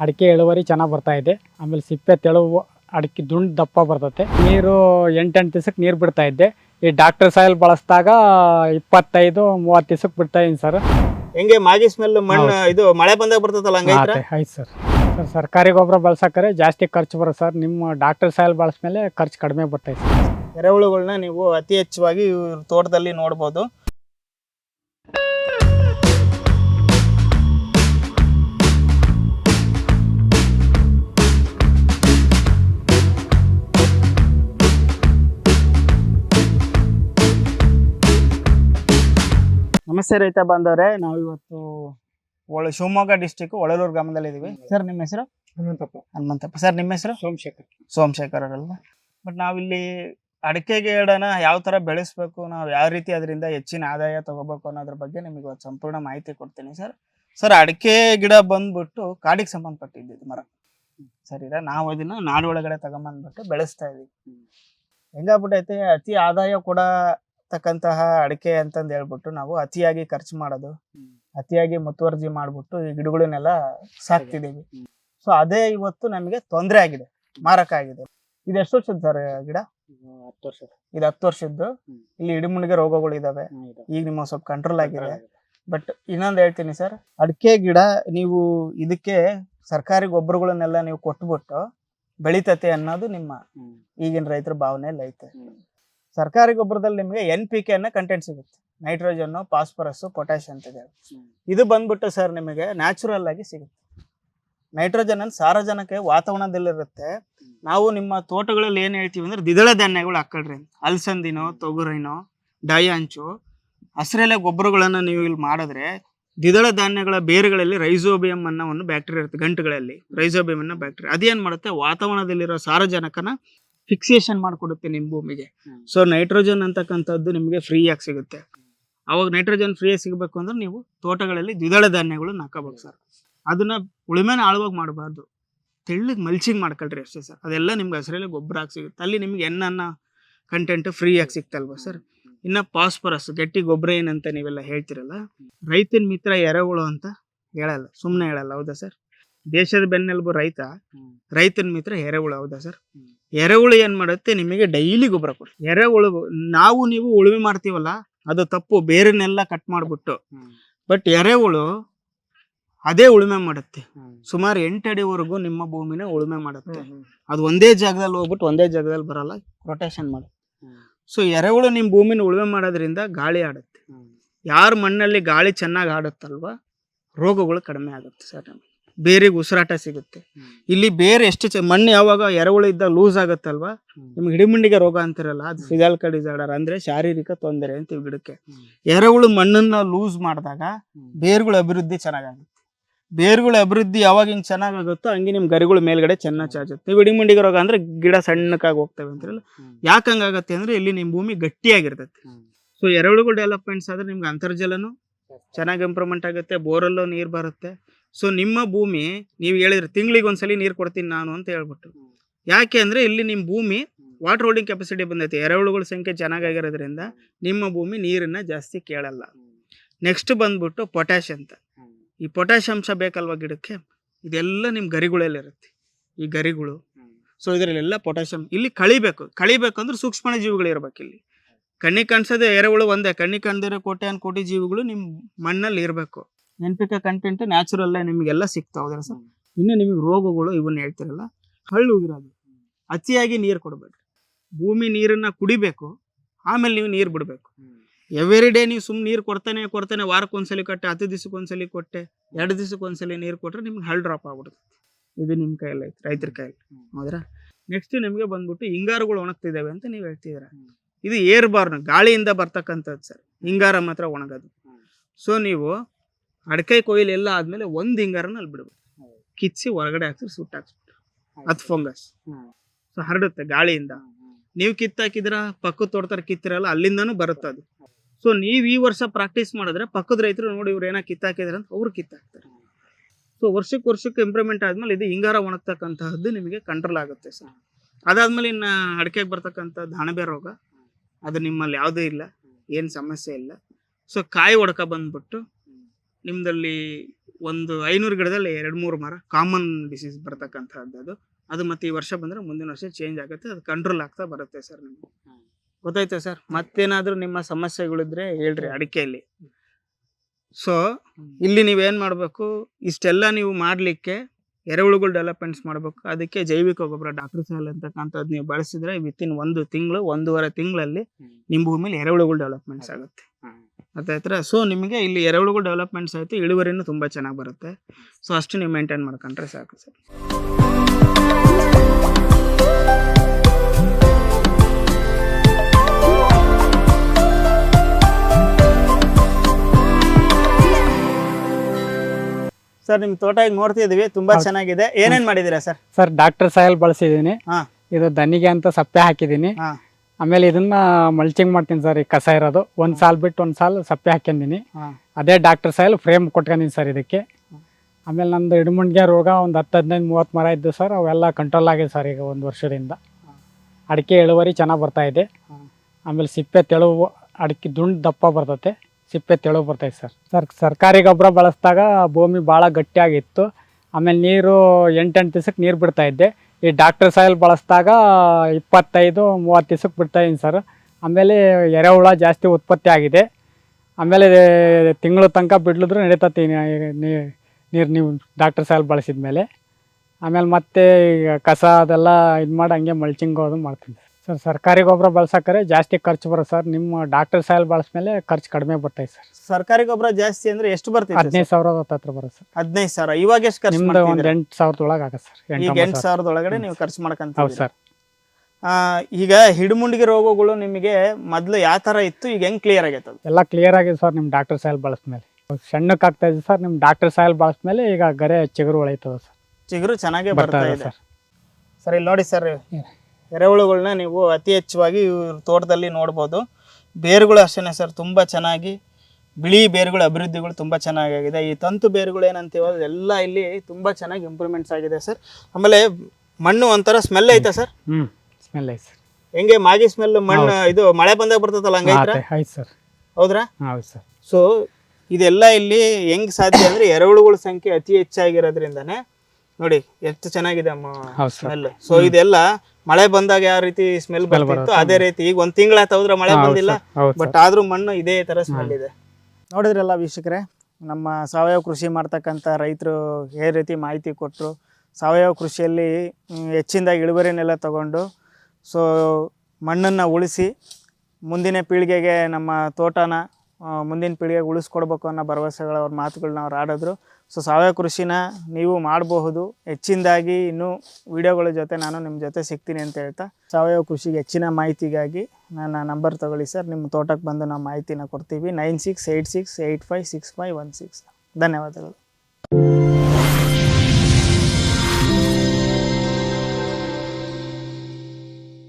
ಅಡಿಕೆ ಇಳುವರಿ ಚೆನ್ನಾಗಿ ಬರ್ತಾ ಇದೆ. ಆಮೇಲೆ ಸಿಪ್ಪೆ ತೆಳುವು ಅಡಿಕೆ ದುಂಡು ದಪ್ಪ ಬರ್ತತೆ. ನೀರು ಎಂಟೆಂಟು ದಿವ್ಸಕ್ಕೆ ನೀರು ಬಿಡ್ತಾ ಇದ್ದೆ ಈ ಡಾಕ್ಟರ್ ಸಾಯಿಲ್ ಬಳಸಿದಾಗ ಇಪ್ಪತ್ತೈದು ಮೂವತ್ತು ದಿವ್ಸಕ್ಕೆ ಬಿಡ್ತಾ ಇದ್ದೀನಿ ಸರ್. ಹೆಂಗೆ ಮಾಗಿ ಸ್ಮೆಲ್ ಮಣ್ಣು ಇದು ಮಳೆ ಬಂದಾಗ ಬರ್ತದಲ್ಲ ಹಂಗೈತೆ ಆಯ್ತು ಸರ್. ಸರ್ ಸರ್ಕಾರಿ ಗೊಬ್ಬರ ಬಳಸಕ್ರೆ ಜಾಸ್ತಿ ಖರ್ಚು ಬರೋ ಸರ್. ನಿಮ್ಮ ಡಾಕ್ಟರ್ ಸಾಯಿಲ್ ಬಳಸ್ಮೇಲೆ ಖರ್ಚು ಕಡಿಮೆ ಬರ್ತೈತೆ ಸರ್. ಎರೆಹುಳುಗಳನ್ನ ನೀವು ಅತಿ ಹೆಚ್ಚವಾಗಿ ಇವ್ರ ತೋಟದಲ್ಲಿ ನೋಡ್ಬೋದು. ನಮಸ್ತೆ ರೈತ ಬಂದವ್ರೆ ನಾವು ಇವತ್ತು ಒಳ ಶಿವಮೊಗ್ಗ ಡಿಸ್ಟಿಕ್ ಒಳಲೂರು ಗ್ರಾಮದಲ್ಲಿ ಇದೀವಿ. ಸರ್ ನಿಮ್ಮ ಹೆಸರು? ಹನುಮಂತಪ್ಪ. ಹನುಮಂತಪ್ಪ. ಸರ್ ನಿಮ್ಮ ಹೆಸರು? ಸೋಮಶೇಖರ್. ಸೋಮಶೇಖರ್ ಅವರಲ್ವಾ? ಬಟ್ ನಾವಿಲ್ಲಿ ಅಡಿಕೆ ಗಿಡನ ಯಾವ ತರ ಬೆಳೆಸ್ಬೇಕು ನಾವು ಯಾವ ರೀತಿ ಅದರಿಂದ ಹೆಚ್ಚಿನ ಆದಾಯ ತಗೋಬೇಕು ಅನ್ನೋದ್ರ ಬಗ್ಗೆ ನಿಮಗೆ ಇವತ್ತು ಸಂಪೂರ್ಣ ಮಾಹಿತಿ ಕೊಡ್ತೀನಿ ಸರ್ ಸರ್ ಅಡಿಕೆ ಗಿಡ ಬಂದ್ಬಿಟ್ಟು ಕಾಡಿಗೆ ಸಂಬಂಧಪಟ್ಟಿದ್ದು ಇದು ಮರ ಸರಿರಾ ನಾವು ಅದನ್ನ ನಾಡು ಒಳಗಡೆ ತಗೊಂಬಂದ್ಬಿಟ್ಟು ಬೆಳೆಸ್ತಾ ಇದೀವಿ. ಹೆಂಗಾಗ್ಬಿಟ್ಟೈತೆ ಅತಿ ಆದಾಯ ಕೊಡತಕ್ಕಂತಹ ಅಡಿಕೆ ಅಂತಂದು ಹೇಳ್ಬಿಟ್ಟು ನಾವು ಅತಿಯಾಗಿ ಖರ್ಚು ಮಾಡೋದು ಅತಿಯಾಗಿ ಮುತುವರ್ಜಿ ಮಾಡ್ಬಿಟ್ಟು ಈ ಗಿಡಗಳನ್ನೆಲ್ಲ ಸಾಕ್ತಿದೀವಿ. ಸೊ ಅದೇ ಇವತ್ತು ನಮಗೆ ತೊಂದರೆ ಆಗಿದೆ ಮಾರಕ ಆಗಿದೆ. ಇದು ಎಷ್ಟು ವರ್ಷದ ಸರ್ ಗಿಡ? ಹತ್ತು ವರ್ಷ ಇದು ಹತ್ತು ವರ್ಷದ್ದು. ಇಲ್ಲಿ ಇಡಿಮುಂಡಿಗೆ ರೋಗಗಳು ಇದಾವೆ. ಈಗ ನಿಮ್ಮ ಸ್ವಲ್ಪ ಕಂಟ್ರೋಲ್ ಆಗಿದೆ. ಬಟ್ ಇನ್ನೊಂದು ಹೇಳ್ತೀನಿ ಸರ್ ಅಡಿಕೆ ಗಿಡ ನೀವು ಇದಕ್ಕೆ ಸರ್ಕಾರಿ ಗೊಬ್ಬರಗಳನ್ನೆಲ್ಲ ನೀವು ಕೊಟ್ಬಿಟ್ಟು ಬೆಳಿತತೆ ಅನ್ನೋದು ನಿಮ್ಮ ಈಗಿನ ರೈತರ ಭಾವನೆಯಲ್ಲಿ ಐತೆ. ಸರ್ಕಾರಿ ಗೊಬ್ಬರದಲ್ಲಿ ನಿಮಗೆ ಎನ್ ಪಿ ಕೆ ಅನ್ನೋ ಕಂಟೆಂಟ್ ಸಿಗುತ್ತೆ. ನೈಟ್ರೋಜನ್ನು ಫಾಸ್ಫರಸ್ ಪೊಟ್ಯಾಶ್ ಅಂತ ಹೇಳಿ ಇದು ಬಂದ್ಬಿಟ್ಟು ಸರ್ ನಿಮಗೆ ನ್ಯಾಚುರಲ್ ಆಗಿ ಸಿಗುತ್ತೆ. ನೈಟ್ರೋಜನ್ ಅನ್ನು ಸಾರಜನಕ ವಾತಾವರಣದಲ್ಲಿರುತ್ತೆ. ನಾವು ನಿಮ್ಮ ತೋಟಗಳಲ್ಲಿ ಏನು ಹೇಳ್ತೀವಿ ಅಂದ್ರೆ ದ್ವಿದಳ ಧಾನ್ಯಗಳು ಹಾಕೊಳ್ರಿ. ಅಲ್ಸಂದಿನೋ ತೊಗರಿನೋ ಡಯಾಂಚು ಹಸಿರೆಲೆ ಗೊಬ್ಬರಗಳನ್ನು ನೀವು ಇಲ್ಲಿ ಮಾಡಿದ್ರೆ ದ್ವಿದಳ ಧಾನ್ಯಗಳ ಬೇರುಗಳಲ್ಲಿ ರೈಸೋಬಿಯಂ ಅನ್ನೋ ಒಂದು ಬ್ಯಾಕ್ಟೀರಿಯಾ ಇರುತ್ತೆ ಗಂಟುಗಳಲ್ಲಿ. ರೈಸೋಬಿಯಂ ಅನ್ನೋ ಬ್ಯಾಕ್ಟೀರಿಯಾ ಅದೇನ್ ಮಾಡುತ್ತೆ? ವಾತಾವರಣದಲ್ಲಿರೋ ಸಾರಜನಕನ ಫಿಕ್ಸೇಷನ್ ಮಾಡಿಕೊಡುತ್ತೆ ನಿಮ್ಮ ಭೂಮಿಗೆ. ಸೊ ನೈಟ್ರೋಜನ್ ಅಂತಕ್ಕಂಥದ್ದು ನಿಮಗೆ ಫ್ರೀಯಾಗಿ ಸಿಗುತ್ತೆ. ಅವಾಗ ನೈಟ್ರೋಜನ್ ಫ್ರೀಯಾಗಿ ಆಗಿ ಸಿಗಬೇಕು ಅಂದ್ರೆ ನೀವು ತೋಟಗಳಲ್ಲಿ ದ್ವಿದಳ ಧಾನ್ಯಗಳನ್ನ ಹಾಕಬೇಕು ಸರ್. ಅದನ್ನ ಉಳುಮೆನ ಆಳವಾಗಿ ಮಾಡಬಾರ್ದು. ತೆಳ್ಳಗೆ ಮಲ್ಚಿಂಗ್ ಮಾಡ್ಕೊಳ್ರಿ ಅಷ್ಟೇ ಸರ್. ಅದೆಲ್ಲ ನಿಮ್ಗೆ ಹಸಿರಲ್ಲಿ ಗೊಬ್ಬರ ಹಾಕಿ ಸಿಗುತ್ತೆ. ಅಲ್ಲಿ ನಿಮ್ಗೆ ಎಣ್ಣನ್ನ ಕಂಟೆಂಟ್ ಫ್ರೀಯಾಗಿ ಆಗಿ ಸಿಗ್ತಲ್ವಾ ಸರ್? ಇನ್ನ ಪಾಸ್ಪರಸ್ ಗಟ್ಟಿ ಗೊಬ್ಬರ ಏನಂತ ನೀವೆಲ್ಲ ಹೇಳ್ತಿರಲ್ಲ ರೈತನ ಮಿತ್ರ ಎರೆಹುಳು ಅಂತ ಹೇಳಲ್ಲ ಸುಮ್ಮನೆ ಹೇಳಲ್ಲ ಹೌದಾ ಸರ್? ದೇಶದ ಬೆನ್ನೆಲುಬು ರೈತ ರೈತನ ಮಿತ್ರ ಎರೆಹುಳು ಹೌದಾ ಸರ್. ಎರೆಹುಳು ಏನು ಮಾಡುತ್ತೆ? ನಿಮಗೆ ಡೈಲಿ ಗೊಬ್ಬರ ಕೊಡಿ ಎರೆಹುಳು ನಾವು ನೀವು ಉಳುಮೆ ಮಾಡ್ತೀವಲ್ಲ ಅದು ತಪ್ಪು ಬೇರನ್ನೆಲ್ಲ ಕಟ್ ಮಾಡಿಬಿಟ್ಟು. ಬಟ್ ಎರೆಹುಳು ಅದೇ ಉಳುಮೆ ಮಾಡುತ್ತೆ. ಸುಮಾರು ಎಂಟು ಅಡಿವರೆಗೂ ನಿಮ್ಮ ಭೂಮಿನ ಉಳುಮೆ ಮಾಡುತ್ತೆ. ಅದು ಒಂದೇ ಜಾಗದಲ್ಲಿ ಹೋಗ್ಬಿಟ್ಟು ಒಂದೇ ಜಾಗದಲ್ಲಿ ಬರಲ್ಲ ರೊಟೇಷನ್ ಮಾಡುತ್ತೆ ಸೊ ಎರೆಹುಳು ನಿಮ್ಮ ಭೂಮಿನ ಉಳುಮೆ ಮಾಡೋದ್ರಿಂದ ಗಾಳಿ ಆಡುತ್ತೆ. ಯಾರ ಮಣ್ಣಲ್ಲಿ ಗಾಳಿ ಚೆನ್ನಾಗಿ ಆಡುತ್ತಲ್ವ ರೋಗಗಳು ಕಡಿಮೆ ಆಗುತ್ತೆ ಸರ್ ನಮಗೆ. ಬೇರಿಗೆ ಉಸಿರಾಟ ಸಿಗುತ್ತೆ. ಇಲ್ಲಿ ಬೇರೆ ಎಷ್ಟು ಚ ಮಣ್ಣು ಯಾವಾಗ ಎರೆಹುಳು ಇದ್ದಾಗ ಲೂಸ್ ಆಗುತ್ತಲ್ವಾ? ನಿಮ್ಗೆ ಹಿಡಿಮುಂಡಿಗೆ ರೋಗ ಅಂತಿರಲ್ಲ ಅದು ಫಿಸಿಕಲ್ ಡಿಸಾರ್ಡರ್ ಅಂದ್ರೆ ಶಾರೀರಿಕ ತೊಂದರೆ ಅಂತೀವಿ ಗಿಡಕ್ಕೆ. ಎರೆಹುಳು ಮಣ್ಣನ್ನ ಲೂಸ್ ಮಾಡಿದಾಗ ಬೇರುಗಳ ಅಭಿವೃದ್ಧಿ ಚೆನ್ನಾಗಾಗುತ್ತೆ. ಬೇರುಗಳ ಅಭಿವೃದ್ಧಿ ಯಾವಾಗ ಹಿಂಗೆ ಚೆನ್ನಾಗಾಗುತ್ತೋ ಹಂಗೆ ನಿಮ್ಮ ಗರಿಗಳು ಮೇಲ್ಗಡೆ ಚೆನ್ನಾಗಿ ಚಾಚುತ್ತೆ. ನೀವು ಇಡಿಮುಂಡಿಗೆ ರೋಗ ಅಂದ್ರೆ ಗಿಡ ಸಣ್ಣಕ್ಕಾಗಿ ಹೋಗ್ತವೆ ಅಂತಿರಲ್ಲ. ಯಾಕೆ ಹಂಗಾಗತ್ತೆ ಅಂದ್ರೆ ಇಲ್ಲಿ ನಿಮ್ಮ ಭೂಮಿ ಗಟ್ಟಿಯಾಗಿರ್ತೈತೆ. ಸೊ ಎರೆಹುಳುಗಳು ಡೆವಲಪ್ಮೆಂಟ್ಸ್ ಆದ್ರೆ ನಿಮ್ಗೆ ಅಂತರ್ಜಲನು ಚೆನ್ನಾಗಿ ಇಂಪ್ರೂವ್ಮೆಂಟ್ ಆಗುತ್ತೆ ಬೋರಲ್ಲೂ ನೀರು ಬರುತ್ತೆ. ಸೊ ನಿಮ್ಮ ಭೂಮಿ ನೀವು ಹೇಳಿದ್ರೆ ತಿಂಗಳಿಗೆ ಒಂದ್ಸಲಿ ನೀರು ಕೊಡ್ತೀನಿ ನಾನು ಅಂತ ಹೇಳ್ಬಿಟ್ಟು ಯಾಕೆ ಅಂದರೆ ಇಲ್ಲಿ ನಿಮ್ಮ ಭೂಮಿ ವಾಟರ್ ಹೋಲ್ಡಿಂಗ್ ಕೆಪಾಸಿಟಿ ಬಂದೈತೆ. ಎರೆಹುಳುಗಳ ಸಂಖ್ಯೆ ಚೆನ್ನಾಗಿರೋದ್ರಿಂದ ನಿಮ್ಮ ಭೂಮಿ ನೀರನ್ನ ಜಾಸ್ತಿ ಕೇಳಲ್ಲ. ನೆಕ್ಸ್ಟ್ ಬಂದ್ಬಿಟ್ಟು ಪೊಟ್ಯಾಶ್ ಅಂತ. ಈ ಪೊಟ್ಯಾಶ್ ಅಂಶ ಬೇಕಲ್ವಾ ಗಿಡಕ್ಕೆ? ಇದೆಲ್ಲ ನಿಮ್ಮ ಗರಿಗಳಲ್ಲಿರುತ್ತೆ ಈ ಗರಿಗಳು. ಸೊ ಇದರಲ್ಲೆಲ್ಲ ಪೊಟ್ಯಾಷಿಯಂ ಇಲ್ಲಿ ಕಳಿಬೇಕು. ಕಳಿಬೇಕು ಅಂದ್ರೆ ಸೂಕ್ಷ್ಮಣ ಜೀವಿಗಳು ಇರ್ಬೇಕು ಇಲ್ಲಿ. ಕಣ್ಣಿಗೆ ಕಾಣಿಸೋದೇ ಎರೆಹುಳು ಒಂದೇ. ಕಣ್ಣಿಗೆ ಕಾಣ್ದಿರೋ ಕೋಟ್ಯಾನ್ ಕೋಟಿ ಜೀವಿಗಳು ನಿಮ್ಮ ಮಣ್ಣಲ್ಲಿ ಇರಬೇಕು. N P K content natural ನಿಮಗೆಲ್ಲ ಸಿಗ್ತಾವೆ ಸರ್? ಇನ್ನು ನಿಮಗೆ ರೋಗಗಳು ಇವನ್ನ ಹೇಳ್ತಿರಲ್ಲ, ಹಳ್ಳು ಉಗಿರೋದು ಅತಿಯಾಗಿ ನೀರು ಕೊಡಬೇಡ್ರಿ ಭೂಮಿ ನೀರನ್ನ ಕುಡಿಬೇಕು, ಆಮೇಲೆ ನೀವು ನೀರು ಬಿಡಬೇಕು. ಎವ್ರಿ ಡೇ ನೀವು ಸುಮ್ಮನೆ ನೀರು ಕೊಡ್ತಾನೆ ಕೊಡ್ತಾನೆ, ವಾರಕ್ಕೊಂದ್ಸಲಿ ಕೊಟ್ಟೆ, ಹತ್ತು ದಿವಸಕ್ಕೊಂದ್ಸಲಿ ಕೊಟ್ಟೆ, ಎರಡು ದಿವಸಕ್ಕೊಂದ್ಸಲಿ ನೀರು ಕೊಟ್ಟರೆ ನಿಮ್ಗೆ ಹಳ್ಳು ಡ್ರಾಪ್ ಆಗ್ಬಿಡುತ್ತೆ. ಇದು ನಿಮ್ಮ ಕೈಯಲ್ಲಿ ಐತೆ ರೈತರ ಕೈಯಲ್ಲಿ. ಹೌದ್ರಾ? ನೆಕ್ಸ್ಟ್ ನಿಮಗೆ ಬಂದ್ಬಿಟ್ಟು ಹಿಂಗಾರುಗಳು ಒಣಗ್ತಿದ್ದಾವೆ ಅಂತ ನೀವು ಹೇಳ್ತಿದ್ದೀರ ಇದು ಏರ್ ಬಾರ್ನ್, ಗಾಳಿಯಿಂದ ಬರ್ತಕ್ಕಂಥದ್ದು ಸರ್. ಹಿಂಗಾರ ಮಾತ್ರ ಒಣಗೋದು. ಸೊ ನೀವು ಅಡಕೆ ಕೊಯ್ಲು ಎಲ್ಲ ಆದ್ಮೇಲೆ ಒಂದು ಹಿಂಗಾರನ ಅಲ್ಲಿ ಬಿಡ್ಬೇಕು. ಕಿಚ್ಚಿ ಹೊರಗಡೆ ಹಾಕ್ಸಿ ಸುಟ್ಟು ಹಾಕ್ಸ್ಬಿಟ್ಟು ಅದು ಫಂಗಸ್. ಸೊ ಹರಡುತ್ತೆ ಗಾಳಿಯಿಂದ. ನೀವು ಕಿತ್ತಾಕಿದ್ರ ಪಕ್ಕದ ತೋಟದಾರ ಕಿತ್ತಿರಲ್ಲ ಅಲ್ಲಿಂದಾನು ಬರುತ್ತೆ ಅದು. ಸೊ ನೀವು ಈ ವರ್ಷ ಪ್ರಾಕ್ಟೀಸ್ ಮಾಡಿದ್ರೆ ಪಕ್ಕದ ರೈತರು ನೋಡಿ ಇವ್ರು ಏನೋ ಕಿತ್ತಾಕಿದ್ರೆ ಅಂತ ಅವ್ರು ಕಿತ್ತಾಕ್ತಾರೆ ಸೊ ವರ್ಷಕ್ಕೆ ವರ್ಷಕ್ಕೆ ಇಂಪ್ರೂವ್ಮೆಂಟ್ ಆದ್ಮೇಲೆ ಇದು ಹಿಂಗಾರ ಒಣಗ್ತಕ್ಕಂತಹದ್ದು ನಿಮಗೆ ಕಂಟ್ರೋಲ್ ಆಗುತ್ತೆ ಸರ್. ಅದಾದ್ಮೇಲೆ ಇನ್ನು ಅಡಿಕೆಗೆ ಬರ್ತಕ್ಕಂಥ ದಾಣಬೆ ರೋಗ ಅದು ನಿಮ್ಮಲ್ಲಿ ಯಾವುದೂ ಇಲ್ಲ ಏನು ಸಮಸ್ಯೆ ಇಲ್ಲ. ಸೊ ಕಾಯಿ ಒಡ್ಕ ಬಂದ್ಬಿಟ್ಟು ನಿಮ್ದಲ್ಲಿ ಒಂದು ಐನೂರು ಗಿಡದಲ್ಲಿ ಎರಡು ಮೂರು ಮರ ಕಾಮನ್ ಡಿಸೀಸ್ ಬರ್ತಕ್ಕಂಥದ್ದು ಅದು. ಅದು ಮತ್ತೆ ಈ ವರ್ಷ ಬಂದ್ರೆ ಮುಂದಿನ ವರ್ಷ ಚೇಂಜ್ ಆಗುತ್ತೆ. ಅದು ಕಂಟ್ರೋಲ್ ಆಗ್ತಾ ಬರುತ್ತೆ ಸರ್ ನಿಮ್ಗೆ. ಗೊತ್ತಾಯ್ತಾ ಸರ್ ಮತ್ತೇನಾದ್ರೂ ನಿಮ್ಮ ಸಮಸ್ಯೆಗಳಿದ್ರೆ ಹೇಳ್ರಿ ಅಡಿಕೆಯಲ್ಲಿ. ಸೊ ಇಲ್ಲಿ ನೀವೇನ್ ಮಾಡಬೇಕು? ಇಷ್ಟೆಲ್ಲ ನೀವು ಮಾಡ್ಲಿಕ್ಕೆ ಎರೆಹುಳುಗಳು ಡೆವಲಪ್ಮೆಂಟ್ಸ್ ಮಾಡಬೇಕು. ಅದಕ್ಕೆ ಜೈವಿಕ ಗೊಬ್ಬರ ಡಾಕ್ಟರ್ ಸಾಲ್ ಅಂತಕ್ಕಂಥದ್ದು ನೀವು ಬಳಸಿದ್ರೆ ವಿತಿನ್ ಒಂದು ತಿಂಗಳು ಒಂದೂವರೆ ತಿಂಗಳಲ್ಲಿ ನಿಮ್ಮ ಭೂಮಿಯಲ್ಲಿ ಎರೆಹುಳುಗಳು ಡೆವಲಪ್ಮೆಂಟ್ಸ್ ಆಗುತ್ತೆ. ಗೊತ್ತಾಯ್ತರ ಸೊ ನಿಮಗೆ ಇಲ್ಲಿ ಎರೆಹುಳುಗಳು ಡೆವಲಪ್ಮೆಂಟ್ಸ್ ಆಯಿತು ಇಳುವರಿನೂ ತುಂಬ ಚೆನ್ನಾಗಿ ಬರುತ್ತೆ. ಸೊ ಅಷ್ಟು ನೀವು ಮೇಂಟೈನ್ ಮಾಡ್ಕೊಂಡ್ರೆ ಸಾಕು ಸರ್. ಸರ್ ನಿಮ್ ತೋಟ ಈಗ ನೋಡ್ತಿದೀವಿ ತುಂಬಾ ಚೆನ್ನಾಗಿದೆ. ಏನೇನ್ ಮಾಡಿದೀರಾ ಸರ್? ಸರ್ ಡಾಕ್ಟರ್ ಸಾಯಲ್ ಬಳಸಿದೀನಿ ಹಾ. ಇದು ದನಿಗೆ ಅಂತ ಸಪ್ಪೆ ಹಾಕಿದೀನಿ ಹಾ. ಆಮೇಲೆ ಇದನ್ನ ಮಲ್ಚಿಂಗ್ ಮಾಡ್ತೀನಿ ಸರ್ ಈ ಕಸ ಇರೋದು. ಒಂದ್ ಸಾಲ್ ಬಿಟ್ಟು ಒಂದ್ ಸಾಲ್ ಸಪ್ಪೆ ಹಾಕೊಂಡಿನಿ ಅದೇ ಡಾಕ್ಟರ್ ಸಾಯಲ್ ಫ್ರೇಮ್ ಕೊಟ್ಕೊಂಡಿನಿ ಸರ್ ಇದಕ್ಕೆ. ಆಮೇಲೆ ನಂದು ಹಿಡಮುಂಡ್ಗೆ ರೋಗ ಒಂದು ಹತ್ತು ಹದಿನೈದು ಮೂವತ್ತು ಮರ ಇದ್ದು ಸರ್ ಅವೆಲ್ಲ ಕಂಟ್ರೋಲ್ ಆಗಿದೆ ಸರ್ ಈಗ ಒಂದು ವರ್ಷದಿಂದ. ಅಡಿಕೆ ಇಳುವರಿ ಚೆನ್ನಾಗಿ ಬರ್ತಾ ಇದೆ. ಆಮೇಲೆ ಸಿಪ್ಪೆ ತೆಳು ಅಡಿಕೆ ದುಂಡು ದಪ್ಪ ಬರ್ತೈತೆ. ಸಿಪ್ಪೆ ತೆಳು ಬರ್ತೈತೆ ಸರ್. ಸರ್ ಸರ್ಕಾರಿ ಗೊಬ್ಬರ ಬಳಸಿದಾಗ ಭೂಮಿ ಭಾಳ ಗಟ್ಟಿಯಾಗಿತ್ತು. ಆಮೇಲೆ ನೀರು ಎಂಟೆಂಟು ದಿವ್ಸಕ್ಕೆ ನೀರು ಬಿಡ್ತಾ ಇದ್ದೆ. ಈ ಡಾಕ್ಟರ್ ಸಾಯಿಲ್ ಬಳಸಿದಾಗ ಇಪ್ಪತ್ತೈದು, ಮೂವತ್ತು ದಿವ್ಸಕ್ಕೆ ಬಿಡ್ತಾ ಇದೀನಿ ಸರ್. ಆಮೇಲೆ ಎರೆಹುಳ ಜಾಸ್ತಿ ಉತ್ಪತ್ತಿ ಆಗಿದೆ. ಆಮೇಲೆ ತಿಂಗಳು ತನಕ ಬಿಡ್ಲಿದ್ರು ನಡೀತತಿ ನೀರು ನೀವು ಡಾಕ್ಟರ್ ಸಾಯಿಲ್ ಬಳಸಿದ ಮೇಲೆ ಆಮೇಲೆ ಮತ್ತೆ ಈಗ ಕಸ ಅದೆಲ್ಲ ಇದು ಮಾಡಿ ಹಂಗೆ ಮಲ್ಚಿಂಗ್ ಅದು ಮಾಡ್ತೀನಿ ಸರ್ ಸರ್ಕಾರಿ ಗೊಬ್ಬರ ಬಳಸಕ್ರೆ ಜಾಸ್ತಿ ಖರ್ಚು ಬರುತ್ತೆ ಸರ್. ನಿಮ್ಮ ಡಾಕ್ಟರ್ ಸಾಯಲ್ ಬಳಸ್ಮೇಲೆ ಖರ್ಚು ಕಡಿಮೆ ಬರ್ತೈತೆ ಸರ್. ಸರ್ಕಾರಿ ಗೊಬ್ಬರ ಜಾಸ್ತಿ ಅಂದ್ರೆ ಎಷ್ಟು ಬರ್ತೈತೆ ಹದಿನೈದು ಸಾವಿರದ ಹತ್ತಿರ ಬರುತ್ತೆ ಸರ್. ಹದಿನೈದು ಸಾವಿರ. ಇವಾಗ ಎಷ್ಟು ಖರ್ಚು ನಿಮ್ದು ಒಂದು ಎಂಟು ಸಾವಿರದ ಒಳಗೆ ಆಗತ್ತೆ ಸರ್. ಈಗ ಎಂಟು ಸಾವಿರದ ಒಳಗಡೆ ನೀವು ಖರ್ಚು ಹೌದು ಮಾಡ್ಕೊಂತೀವಿ ಸರ್ ಈಗ ಹಿಡಮುಂಡಿಗೆ ರೋಗಗಳು ನಿಮಗೆ ಮೊದಲು ಯಾವ ಥರ ಇತ್ತು ಈಗ ಹೆಂಗೆ ಕ್ಲಿಯರ್ ಆಗೈತೆ ಅದು? ಎಲ್ಲ ಕ್ಲಿಯರ್ ಆಗಿದೆ ಸರ್ ನಿಮ್ಮ ಡಾಕ್ಟರ್ ಸಾಯಲ್ ಬಳಸ್ಮೇಲೆ ಸಣ್ಣಕ್ಕೆ ಆಗ್ತಾ ಇದೆ ಸರ್ ನಿಮ್ಮ ಡಾಕ್ಟರ್ ಸಾಯಲ್ ಬಳಸ್ಮೇಲೆ ಈಗ ಗರೆ ಚಿಗುರು ಒಳೈತದ ಸರ್. ಚಿಗುರು ಚೆನ್ನಾಗೇ ಬರ್ತಾ ಇದೆ ಸರ್. ಸರ್ ಇಲ್ಲಿ ನೋಡಿ ಸರ್. ಎರೆಹುಳುಗಳನ್ನ ನೀವು ಅತಿ ಹೆಚ್ಚವಾಗಿ ಇವ್ರ ತೋಟದಲ್ಲಿ ನೋಡ್ಬೋದು. ಬೇರುಗಳು ಅಷ್ಟೇ ಸರ್ ತುಂಬ ಚೆನ್ನಾಗಿ ಬಿಳಿ ಬೇರುಗಳ ಅಭಿವೃದ್ಧಿಗಳು ತುಂಬ ಚೆನ್ನಾಗಿದೆ ಈ ತಂತು ಬೇರುಗಳು ಏನಂತೀವೋ ಎಲ್ಲ ಇಲ್ಲಿ ತುಂಬ ಚೆನ್ನಾಗಿ ಇಂಪ್ರೂವ್ಮೆಂಟ್ಸ್ ಆಗಿದೆ ಸರ್. ಆಮೇಲೆ ಮಣ್ಣು ಒಂಥರ ಸ್ಮೆಲ್ ಐತೆ ಸರ್? ಹ್ಞೂ ಸ್ಮೆಲ್ ಐತೆ ಸರ್. ಹೆಂಗೆ ಮಾಗಿ ಸ್ಮೆಲ್ ಮಣ್ಣು ಇದು ಮಳೆ ಬಂದಾಗ ಬರ್ತದಲ್ಲ ಹಂಗೈತ್ರ ಆಯ್ತು ಸರ್. ಹೌದ್ರಾ? ಹೌದು ಸರ್. ಸೊ ಇದೆಲ್ಲ ಇಲ್ಲಿ ಹೆಂಗ್ ಸಾಧ್ಯ ಅಂದ್ರೆ ಎರೆಹುಳುಗಳ ಸಂಖ್ಯೆ ಅತಿ ಹೆಚ್ಚಾಗಿರೋದ್ರಿಂದನೇ ನೋಡಿ ಎಷ್ಟು ಚೆನ್ನಾಗಿದೆ ಸರ್. ಸ್ಮೆಲ್ ಸೊ ಇದೆಲ್ಲ ಮಳೆ ಬಂದಾಗ ಯಾವ ರೀತಿ ಸ್ಮೆಲ್ ಬರ್ತಿತ್ತು ಅದೇ ರೀತಿ ಈಗ ಒಂದ್ ತಿಂಗಳ ಹೋದ್ರೆ ಮಳೆ ಬಂದಿಲ್ಲ ಬಟ್ ಆದ್ರೂ ಮಣ್ಣು ಇದೇ ತರ ಸ್ಮೆಲ್ ಇದೆ. ನೋಡಿದ್ರಲ್ಲ ವೀಕ್ಷಕರೇ ನಮ್ಮ ಸಾವಯವ ಕೃಷಿ ಮಾಡ್ತಕ್ಕಂಥ ರೈತರು ಯಾವ ರೀತಿ ಮಾಹಿತಿ ಕೊಟ್ಟರು ಸಾವಯವ ಕೃಷಿಯಲ್ಲಿ ಹೆಚ್ಚಿನದಾಗಿ ಇಳುವರಿನೆಲ್ಲ ತಗೊಂಡು ಸೊ ಮಣ್ಣನ್ನು ಉಳಿಸಿ ಮುಂದಿನ ಪೀಳಿಗೆಗೆ ನಮ್ಮ ತೋಟನ ಮುಂದಿನ ಪೀಳಿಗೆಗೆ ಉಳಿಸ್ಕೊಡ್ಬೇಕು ಅನ್ನೋ ಭರವಸೆಗಳ ಅವ್ರ ಮಾತುಗಳನ್ನ ಅವ್ರು ಆಡಿದ್ರು ಸೊ ಸಾವಯವ ಕೃಷಿನ ನೀವು ಮಾಡಬಹುದು. ಹೆಚ್ಚಿನದಾಗಿ ಇನ್ನೂ ವಿಡಿಯೋಗಳ ಜೊತೆ ನಾನು ನಿಮ್ಮ ಜೊತೆ ಸಿಗ್ತೀನಿ ಅಂತ ಹೇಳ್ತಾ, ಸಾವಯವ ಕೃಷಿಗೆ ಹೆಚ್ಚಿನ ಮಾಹಿತಿಗಾಗಿ ನನ್ನ ನಂಬರ್ ತಗೊಳ್ಳಿ ಸರ್ ನಿಮ್ಮ ತೋಟಕ್ಕೆ ಬಂದು ನಾವು ಮಾಹಿತಿನ ಕೊಡ್ತೀವಿ. Nine six eight six eight five six five one six ಧನ್ಯವಾದಗಳು.